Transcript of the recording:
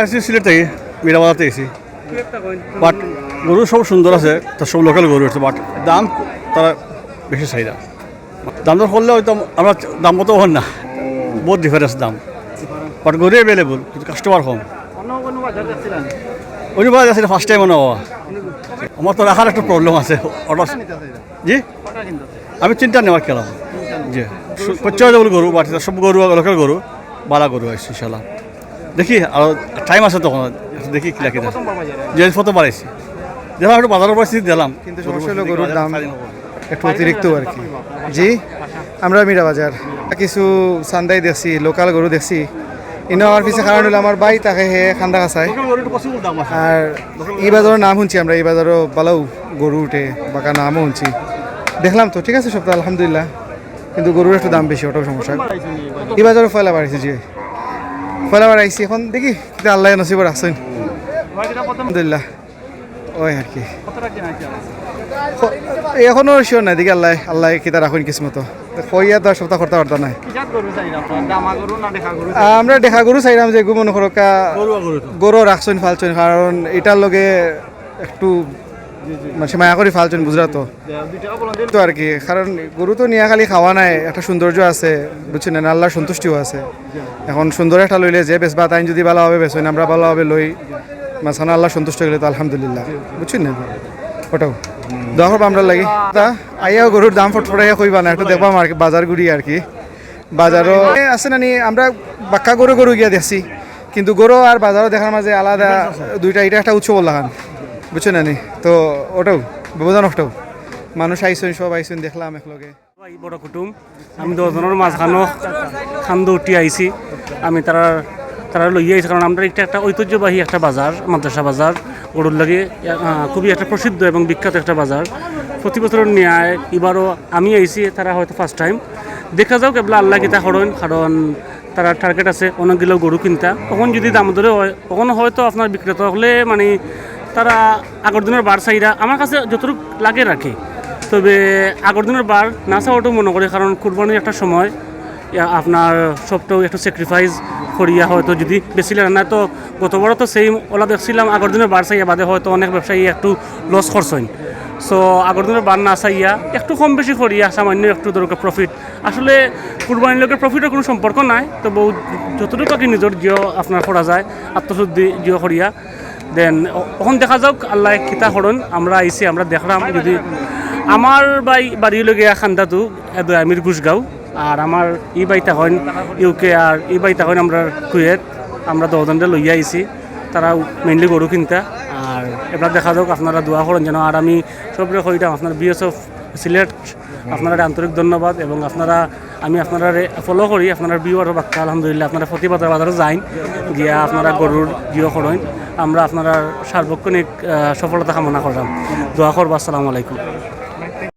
আসছি সিলেট থেকে এসেছি বাট গরু সব সুন্দর আছে তার সব লোকাল গরু আছে বাট দাম তারা বেশি চাহিদা দাম দর করলে হয়তো আমরা দাম মতো হন না, বহুত ডিফারেন্স দাম। বাট গরু এভেলেবল কিন্তু কাস্টমার কম। বাজার আছে ফার্স্ট টাইম নেওয়া আমার তো রাখার একটা প্রবলেম আছে অর্ডার জি? আমি চিন্তা নেওয়ার খেলাম। জি। বলে গরু বাট সব গরু লোকাল গরু, বালা গরু আছে ইনশাল্লাহ দেখি আর টাইম আছে তখন দেখি কি লাগে যে ফটো বাড়াইছি দেখলাম একটু বাজারের পরিস্থিতি দিলাম। কিন্তু গরুর দাম একটু অতিরিক্ত আর কি। জি আমরা মীরা বাজার কিছু সান্দাই দেখছি লোকাল গরু দেখছি ইনো আমার পিছিয়ে কারণ হলো আমার বাই তাকে হে খান্দা খাসায় আর এই বাজারের নাম শুনছি আমরা এই বাজারও বালাও গরু উঠে বাঁকা নামও শুনছি। দেখলাম তো ঠিক আছে সব তো আলহামদুলিল্লাহ। কিন্তু গরুর একটু দাম বেশি ওটাও সমস্যা। এই বাজারও ফয়লা বাড়াইছে জি। ফয়লা বাড়াইছি এখন দেখি কিন্তু আল্লাহ নসিবর আসেন আলহামদুলিল্লাহ। ওই আর কি। এখনও শিওর নাই দেখি আল্লাহ আল্লাহ কিতা রাখুন কিসমত। কইয়া আর সপ্তাহ করতে পারতাম নাই আমরা দেখা গরু চাইলাম যে গু মনে করো কা গরু রাখছেন ফালছেন কারণ এটার লগে একটু মানে মায়া করে ফালছেন বুঝলা তো তো আর কি কারণ গরু তো নিয়া খালি খাওয়া নাই একটা সৌন্দর্য আছে বুঝছেন না আল্লাহর সন্তুষ্টিও আছে। এখন সুন্দর একটা লইলে যে বেচবা তাই যদি ভালোভাবে বেচেন আমরা ভালোভাবে লই মাঝখানে আল্লাহ সন্তুষ্ট গেলে তো আলহামদুলিল্লাহ। বুঝছেন না ওটাও দোয়া আমরা লাগি। তা আইয়াও গরুর দাম ফটফটাইয়া কইবা না একটু দেখবাম আর কি বাজার ঘুরি আর কি বাজারও আছে না নি আমরা বাক্কা গরু গরু গিয়া দেখছি কিন্তু গরু আর বাজারও দেখার মাঝে আলাদা দুইটা এটা একটা উৎসব লাগান বুঝছ না তো ওটাও ব্যবধান ওটাও। মানুষ আইসন, সব আইসন, দেখলাম একলগে। বড় কুটুম, আমি দশজনের মাঝখানো খান্দ উঠি আইছি আমি তারা তারা লইয়া আইছি কারণ আমরা একটা একটা ঐতিহ্যবাহী একটা বাজার মাদ্রাসা বাজার গরুর লাগে খুবই একটা প্রসিদ্ধ এবং বিখ্যাত একটা বাজার প্রতি বছরের ন্যায় এবারও আমি আইছি তারা হয়তো ফার্স্ট টাইম দেখা যাও কেবলা আল্লাহ কিতা হরণ কারণ তারা টার্গেট আছে অনেকগুলো গরু কিনতা। তখন যদি দাম ধরে হয় তখন হয়তো আপনার বিক্রেতা হলে মানে তারা দিনের বার চাহিদা আমার কাছে যতটুকু লাগে রাখে। তবে দিনের বার না চাওয়াটাও মনে করি, কারণ কুরবানির একটা সময় আপনার সবটাও একটু স্যাক্রিফাইস করিয়া হয়তো যদি বেশি না, তো গতবারও তো সেই ওলা দেখছিলাম, আগের দিনের বার চাইয়া বাদে হয়তো অনেক ব্যবসায়ী একটু লস খরচইন সো আগের দিনের বার না চাইয়া একটু কম বেশি করিয়া সামান্য একটু দরকার প্রফিট আসলে কুরবানির লোকের প্রফিটের কোনো সম্পর্ক নাই তো বহু যতটুকু কি নিজের জিও আপনার করা যায়, আত্মশুদ্ধি জিও করিয়া। দেন, এখন দেখা যাক, আল্লাহ কিতা করুন আমরা আইসি আমরা দেখলাম যদি আমার বাই বাড়ি লগিয়া খান্দাটো এদো আমির গুছগাঁও আর আমার ই বাইতা হন ইউকে আর ই বাইতা হন আমরা কুয়েত, আমরা দহজনটা লইয়া আইছি, তারা মেইনলি গরু কিনতা, আর এবার দেখা যাক আপনারা দোয়া করেন যেন, আর আমি সবরে কইতাম, আপনার বিএসএফ সিলেট, আপনারা আন্তরিক ধন্যবাদ, এবং আপনারা, আমি আপনারা ফলো করি, আপনারা বিউ আর বাক্কা, আলহামদুলিল্লাহ, আপনারা প্রতিবাদের বাজারে যাইন, গিয়া আপনারা গরুর জিও করেন। আমরা আপনারা সার্বক্ষণিক সফলতা কামনা করলাম। দোয়া করব আসসালামু আলাইকুম।